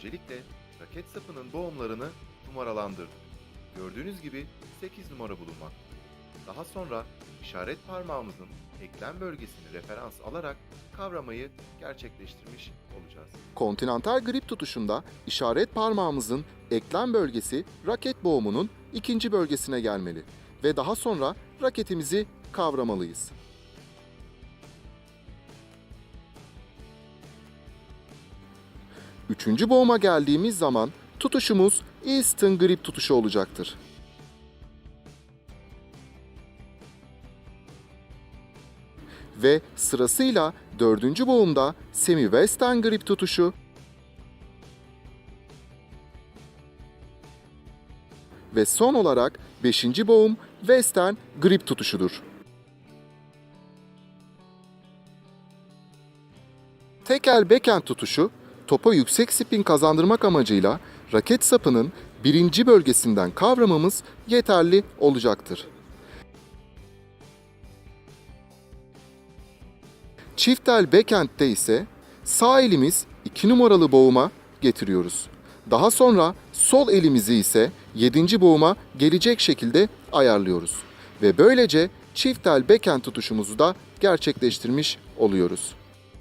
Öncelikle raket sapının boğumlarını numaralandırdık. Gördüğünüz gibi 8 numara bulunmakta. Daha sonra işaret parmağımızın eklem bölgesini referans alarak kavramayı gerçekleştirmiş olacağız. Kontinental grip tutuşunda işaret parmağımızın eklem bölgesi raket boğumunun ikinci bölgesine gelmeli ve daha sonra raketimizi kavramalıyız. Üçüncü boğuma geldiğimiz zaman tutuşumuz Easton grip tutuşu olacaktır. Ve sırasıyla dördüncü boğumda semi-western grip tutuşu, ve son olarak beşinci boğum western grip tutuşudur. Tekel backhand tutuşu, topa yüksek spin kazandırmak amacıyla raket sapının birinci bölgesinden kavramamız yeterli olacaktır. Çift el backhand'de ise sağ elimiz 2 numaralı boğuma getiriyoruz. Daha sonra sol elimizi ise 7. boğuma gelecek şekilde ayarlıyoruz. Ve böylece çift el backhand tutuşumuzu da gerçekleştirmiş oluyoruz.